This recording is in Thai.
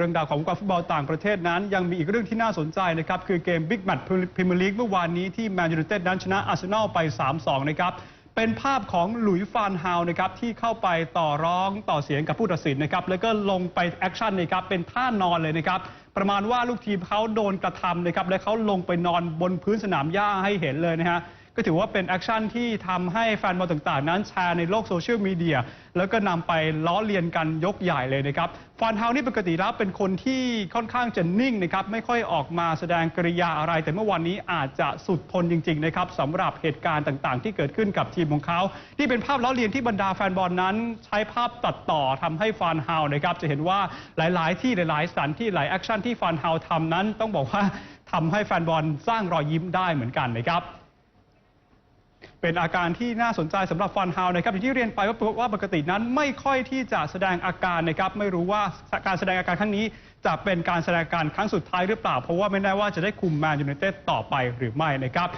เรื่องราวของวงการฟุตบอลต่างประเทศนั้น ยังมีอีกเรื่องที่น่าสนใจนะครับ คือเกมบิ๊กแมตช์พรีเมียร์ลีกเมื่อวานนี้ที่แมนยูไนเต็ดนั้นชนะอาร์เซนอลไป 3-2 นะครับเป็นภาพของหลุยส์ฟานฮาวนะครับที่เข้าไปต่อร้องต่อเสียงกับผู้ตัดสินนะครับแล้วก็ลงไปแอคชั่นนะครับเป็นท่านอนเลยนะครับประมาณว่าลูกทีมเขาโดนกระทำนะครับและเขาลงไปนอนบนพื้นสนามหญ้าให้เห็นเลยนะฮะ ก็ถือว่าเป็นแอคชั่นที่ทำให้แฟนบอลต่างๆ นั้นแชร์ในโลกโซเชียลมีเดียแล้วก็นำไปล้อเลียนกันยกใหญ่เลยนะครับฟานเฮานี่ปกติแล้วเป็นคนที่ค่อนข้างจะนิ่งนะครับไม่ค่อยออกมาแสดงกริยาอะไร แต่เมื่อวันนี้อาจจะสุดทนจริงๆนะครับสำหรับเหตุการณ์ต่างๆ ที่เกิดขึ้นกับทีมของเขาที่เป็นภาพล้อเลียนที่บรรดาแฟนบอลนั้น ใช้ภาพตัดต่อทำให้ฟานเฮานะครับจะเห็นว่าหลายๆ ที่หลายๆสถานที่หลายแอคชั่นที่ฟานเฮาทำนั้นต้องบอกว่าทำให้แฟนบอลสร้างรอยยิ้มได้เหมือนกันนะครับ เป็นอาการที่น่าสนใจสำหรับฟันฮาวนะครับอย่างที่เรียนไปว่าว่าปกตินั้นไม่ค่อยที่จะแสดงอาการนะครับไม่รู้ว่าการแสดงอาการครั้งนี้ จะเป็นการแสดงอาการครั้งสุดท้ายหรือเปล่า เพราะว่าไม่แน่ว่าจะได้คุมแมนยูไนเต็ดต่อไปหรือไม่นะครับ